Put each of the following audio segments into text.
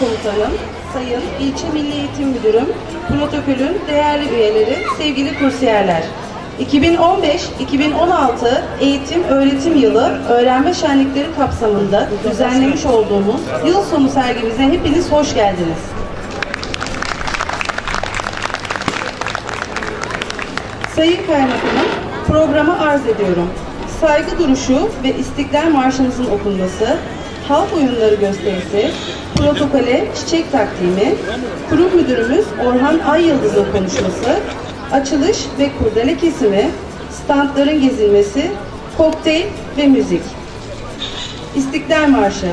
Komutanım, Sayın İlçe Milli Eğitim Müdürüm, protokolün değerli üyeleri, sevgili kursiyerler. 2015-2016 eğitim öğretim yılı öğrenme şenlikleri kapsamında düzenlemiş olduğumuz yıl sonu sergimize hepiniz hoş geldiniz. Sayın Kaymakamım, programı arz ediyorum. Saygı duruşu ve İstiklal Marşımızın okunması, halk oyunları gösterisi, protokole çiçek takdimi, kurum müdürümüz Orhan Ayyıldız'ın konuşması, açılış ve kurdele kesimi, standların gezilmesi, kokteyl ve müzik. İstiklal Marşı.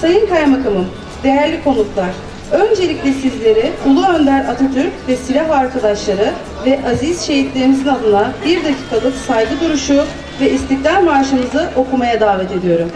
Sayın Kaymakamım, değerli konuklar, öncelikle sizleri Ulu Önder Atatürk ve silah arkadaşları ve aziz şehitlerimizin adına bir dakikalık saygı duruşu ve İstiklal Marşımızı okumaya davet ediyorum.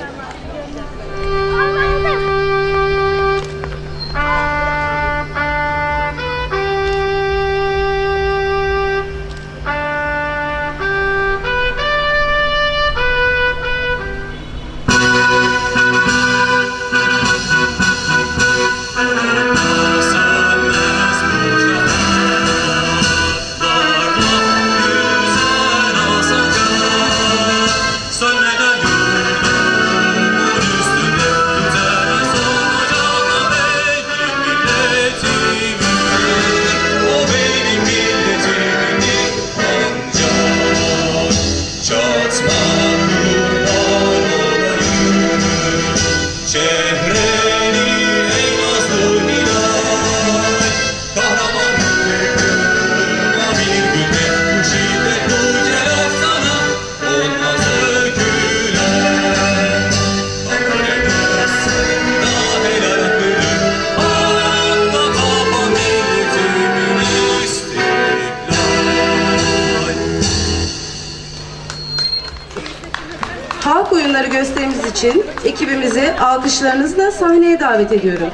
Halk oyunları gösterimiz için ekibimizi alkışlarınızla sahneye davet ediyorum.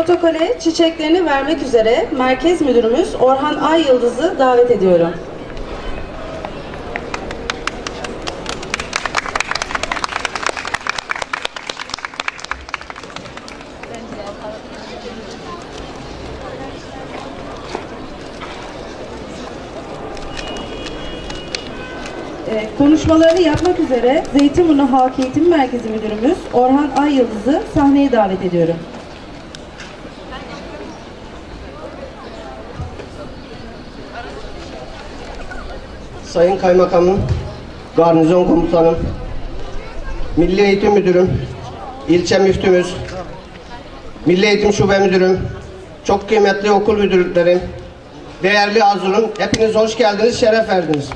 Protokole çiçeklerini vermek üzere Merkez Müdürümüz Orhan Ay Yıldız'ı davet ediyorum. Konuşmalarını yapmak üzere Zeytinburnu Halk Eğitim Merkezi Müdürümüz Orhan Ay Yıldız'ı sahneye davet ediyorum. Sayın Kaymakamım, Garnizon Komutanım, Milli Eğitim Müdürüm, ilçe müftümüz, Milli Eğitim Şube Müdürüm, çok kıymetli okul müdürlerim, değerli Azur'um, hepiniz hoş geldiniz, şeref verdiniz.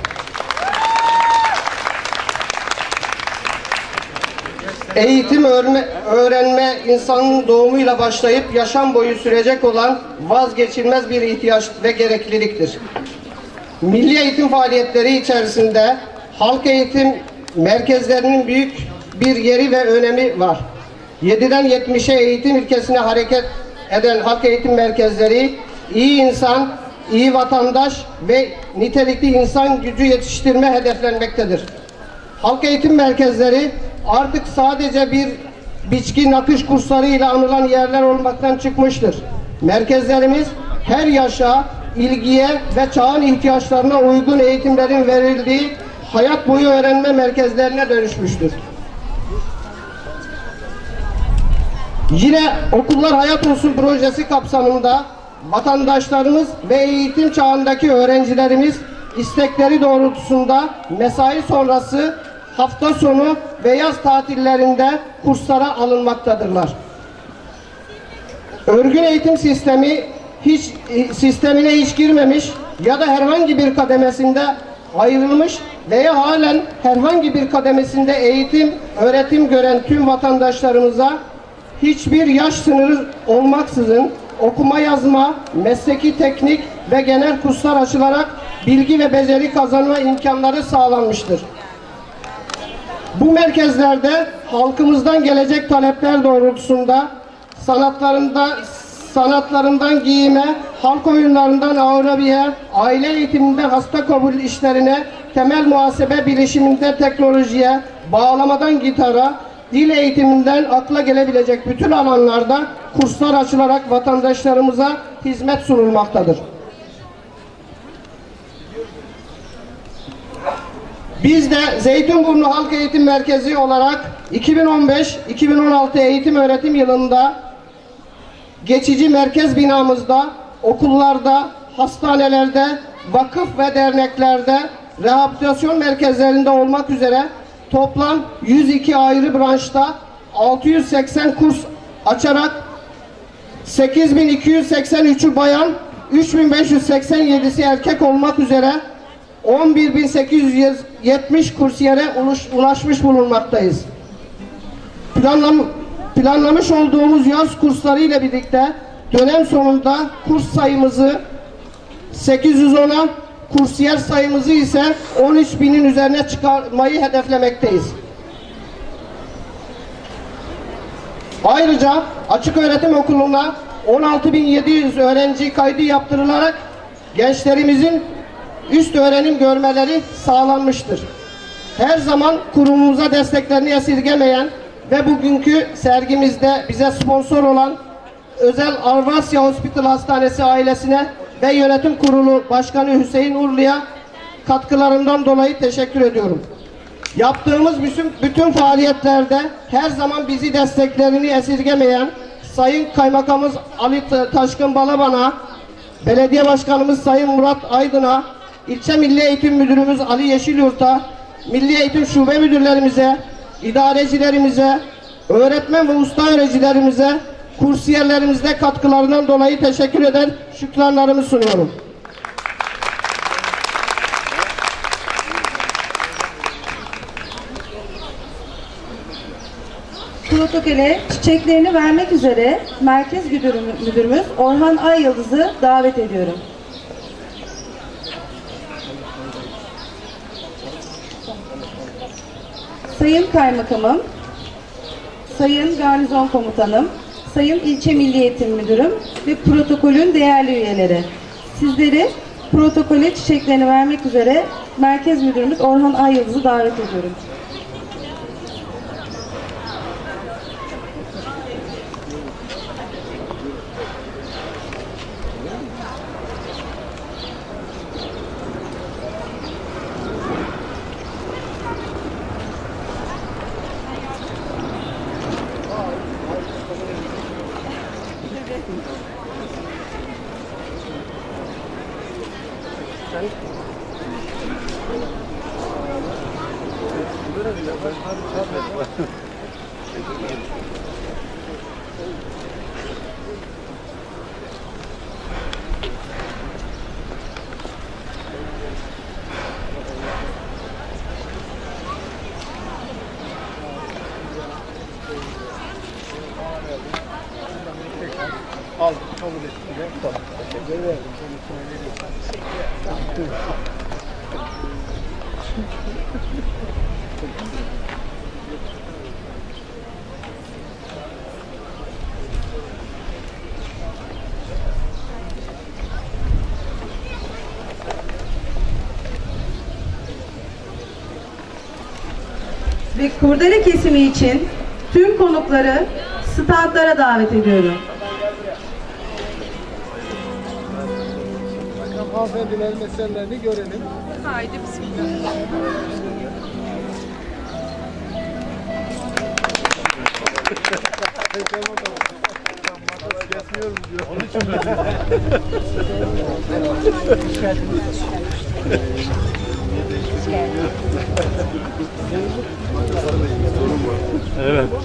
Eğitim örme, öğrenme insanın doğumuyla başlayıp yaşam boyu sürecek olan vazgeçilmez bir ihtiyaç ve gerekliliktir. Milli eğitim faaliyetleri içerisinde halk eğitim merkezlerinin büyük bir yeri ve önemi var. 7'den 70'e eğitim ilkesine hareket eden halk eğitim merkezleri iyi insan, iyi vatandaş ve nitelikli insan gücü yetiştirme hedeflenmektedir. Halk eğitim merkezleri artık sadece bir biçki nakış kurslarıyla anılan yerler olmaktan çıkmıştır. Merkezlerimiz her yaşa, ilgiye ve çağın ihtiyaçlarına uygun eğitimlerin verildiği hayat boyu öğrenme merkezlerine dönüşmüştür. Yine Okullar Hayat Olsun projesi kapsamında vatandaşlarımız ve eğitim çağındaki öğrencilerimiz istekleri doğrultusunda mesai sonrası hafta sonu ve yaz tatillerinde kurslara alınmaktadırlar. Örgün eğitim sistemi hiç e, sistemine hiç girmemiş ya da herhangi bir kademesinde ayrılmış veya halen herhangi bir kademesinde eğitim, öğretim gören tüm vatandaşlarımıza hiçbir yaş sınırı olmaksızın okuma yazma, mesleki teknik ve genel kurslar açılarak bilgi ve beceri kazanma imkanları sağlanmıştır. Bu merkezlerde halkımızdan gelecek talepler doğrultusunda sanatlarında sanatlarından giyime, halk oyunlarından ağırabiye, aile eğitiminden hasta kabul işlerine, temel muhasebe bilişiminde teknolojiye, bağlamadan gitara, dil eğitiminden akla gelebilecek bütün alanlarda kurslar açılarak vatandaşlarımıza hizmet sunulmaktadır. Biz de Zeytinburnu Halk Eğitim Merkezi olarak 2015-2016 eğitim öğretim yılında geçici merkez binamızda, okullarda, hastanelerde, vakıf ve derneklerde, rehabilitasyon merkezlerinde olmak üzere toplam 102 ayrı branşta 680 kurs açarak 8283'ü bayan, 3587'si erkek olmak üzere 11.870 kursiyere ulaşmış bulunmaktayız. Planlam planlamış olduğumuz yaz kursları ile birlikte dönem sonunda kurs sayımızı 810'a, kursiyer sayımızı ise 13 binin üzerine çıkarmayı hedeflemekteyiz. Ayrıca açık öğretim okuluna 16.700 öğrenci kaydı yaptırılarak gençlerimizin üst öğrenim görmeleri sağlanmıştır. Her zaman kurumumuza desteklerini esirgemeyen ve bugünkü sergimizde bize sponsor olan Özel Arvasya Hospital Hastanesi ailesine ve yönetim kurulu başkanı Hüseyin Urlu'ya katkılarından dolayı teşekkür ediyorum. Yaptığımız bütün, bütün faaliyetlerde her zaman bizi desteklerini esirgemeyen Sayın Kaymakamımız Ali Ta- Taşkın Balaban'a, Belediye Başkanımız Sayın Murat Aydın'a, İlçe Milli Eğitim Müdürümüz Ali Yeşilyurt'a, Milli Eğitim Şube Müdürlerimize, idarecilerimize, öğretmen ve usta öğrencilerimize, kursiyerlerimize katkılarından dolayı teşekkür eder, şükranlarımı sunuyorum. Protokole çiçeklerini vermek üzere Merkez Müdürüm- Müdürümüz Orhan Ay Yıldız'ı davet ediyorum. Sayın Kaymakamım, Sayın Garnizon Komutanım, Sayın İlçe Milli Eğitim Müdürüm ve protokolün değerli üyeleri. Sizleri protokole çiçeklerini vermek üzere Merkez Müdürümüz Orhan Ayyıldız'ı davet ediyorum. Sen... Ve kurdele kesimi için tüm konukları standlara davet ediyorum. Hanımefendilerin meselelerini görelim. Haydi bismillah.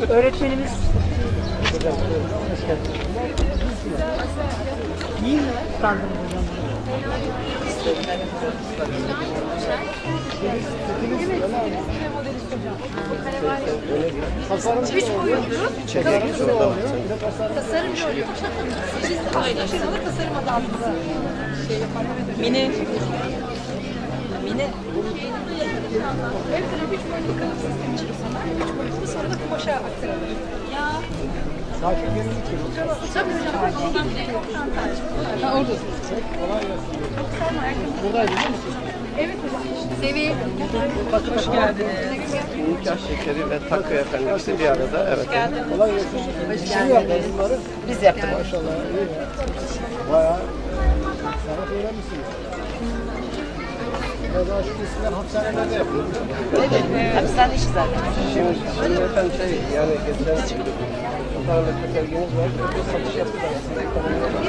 Öğretmenimiz Çiviç boyuyoruz. Tasarım şöyle. Siz paylaştığında tasarım adı altında Mini. Mini. Evet, tabii üç boyutlu kalıp sistemi çıkıyorlar. Üç boyutlu sonra da kumaşa aktarılır. Tabii hocam. Evet. Hoş geldiniz. Nikah şekeri ve takı efendim ikisi bir. Evet. Yaptı bunları? Biz yaptık. Maşallah iyi. Bayağı sanat öğrenmişsiniz. Daha şu resimler hapishanelerde yapıyor. Evet. Hapishane işi zaten. Şimdi, şimdi efendim şey yani geçen Ağırlıklı sergimiz var. Satış yaptık aslında. Ekonomik